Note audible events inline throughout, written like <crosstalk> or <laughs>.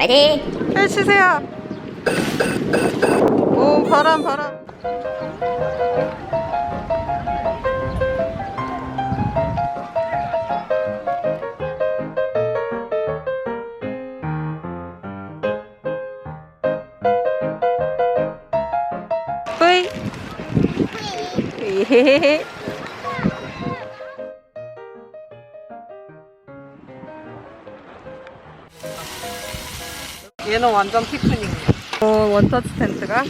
헤헤. 펼치세요. 오 바람 바람. 뿌이. 헤헤헤. <laughs> <laughs> 얘는 완전 피크닉이야. 어 원터치 텐트가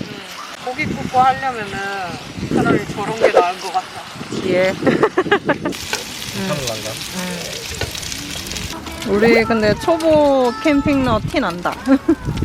고기 굽고 하려면은 차라리 저런 게 나은 것 같아. 예. 우리 근데 초보 캠핑러 티 난다. <laughs>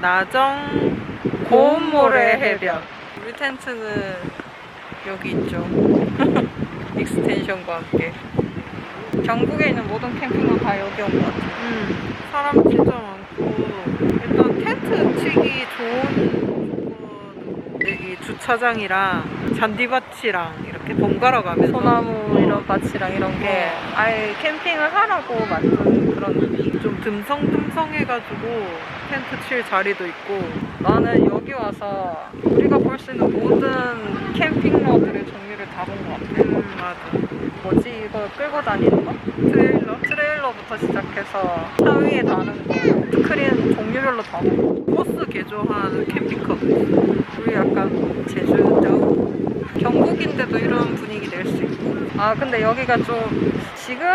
나정 고운모래 해변. 우리 텐트는 여기 있죠. <laughs> 익스텐션과 함께. 전국에 있는 모든 캠핑은 다 여기 온 것 같아. 음, 사람 진짜 많고 일단 텐트 치기 좋은 이 주차장이랑 잔디밭이랑 이렇게 번갈아 가면서 소나무 이런 밭이랑 이런 게 아예 캠핑을 하라고 만든 그런. 좀 듬성듬성해가지고 텐트 칠 자리도 있고 나는 여기 와서 우리가 볼 수 있는 모든 캠핑러들의 종류를 다 본 것 같아. 음, 맞아 뭐지 이거 끌고 다니는 거? 트레일러? 트레일러부터 시작해서 차 위에 다는 거 스크린 종류별로 다 보고 코스 개조한 캠핑카도 있어 우리 약간 제주도 경북인데도 이런 분위기 낼 수 있고. 아 근데 여기가 좀 지금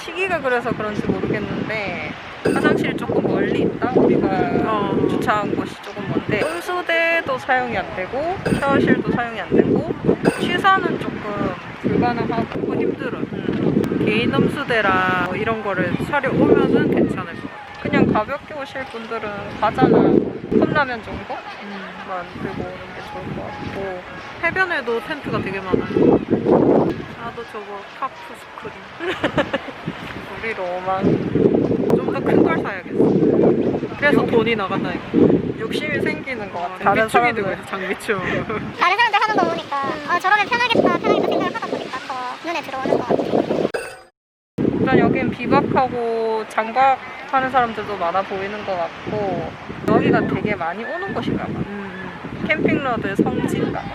시기가 그래서 그런지 모르겠는데 화장실이 조금 멀리 있다? 우리가 어. 주차한 곳이 조금 먼데 음수대도 사용이 안 되고 샤워실도 사용이 안 되고 취사는 조금 불가능하고. 조금 힘들어 음, 개인 음수대랑 뭐 이런 거를 차려 오면은 괜찮을 것 같아 그냥 가볍게 오실 분들은 과자나 컵라면 정도만 들고 오는 게 좋을 것 같고. 해변에도 텐트가 되게 많아요. 나도 저거 타프 스크린. <laughs> 우리 로망. 좀 더 큰 걸 사야겠어. 그래서 돈이 나간다 이거. 욕심이 생기는 것 같아. 다른 장비충이 되고 있어 장비충. <laughs> 다른 사람들 하는 거 보니까. 아 저러면 편하겠다 편하겠다 생각을 하다 보니까 더 눈에 들어오는 것 같아요. 일단 여긴 비박하고 장박 하는 사람들도 많아 보이는 것 같고 여기가 되게 많이 오는 곳인가 봐. 음, 캠핑러들 성지인가 봐.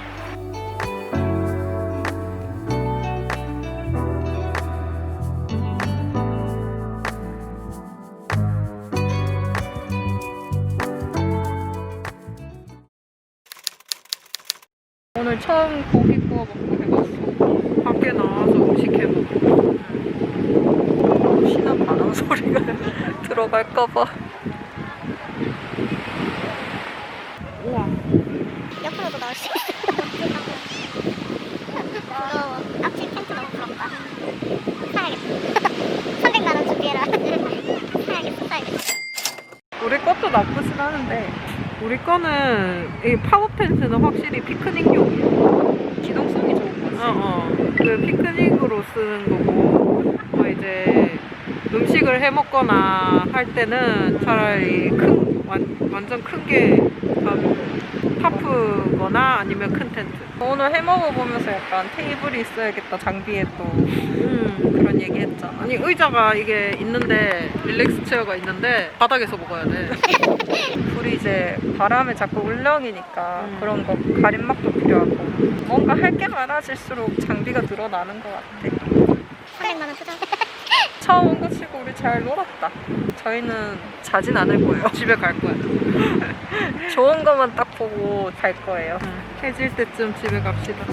오늘 처음 고기 구워 먹고 해봤어. 밖에 나와서 음식 해먹어 혹시나 바람 소리가 <laughs> 들어갈까봐. 우와 옆으로도 나올 수 있어. 부러워. 앞집 텐트 너무 부럽다. 사야겠다. 300만 원 준비해라. 사야겠어, 사야겠어. 우리 것도 나쁘진 않은데 우리 거는 이 팝업 텐트는 확실히 피크닉용이야 기동성이 좋은 거지. 어 어. 그 피크닉으로 쓰는 거고 뭐 이제 음식을 해 먹거나 할 때는 차라리 큰 완, 완전 큰게 타프거나 아니면 큰 텐트. 오늘 해 먹어 보면서 약간 테이블이 있어야겠다 장비에 또. 음 그런 얘기 했잖아. 아니 의자가 이게 있는데 릴렉스 체어가 있는데 바닥에서 먹어야 돼 <laughs> 우리 이제 바람에 자꾸 울렁이니까 음. 그런 거 가림막도 필요하고 뭔가 할 게 많아질수록 장비가 늘어나는 것 같아. 300만 원 투자. <laughs> 처음 온 거 치고 우리 잘 놀았다. 저희는 자진 않을 거예요. <laughs> 집에 갈 거야 좋은 것만 딱 보고 갈 거예요. 해질 때쯤 집에 갑시다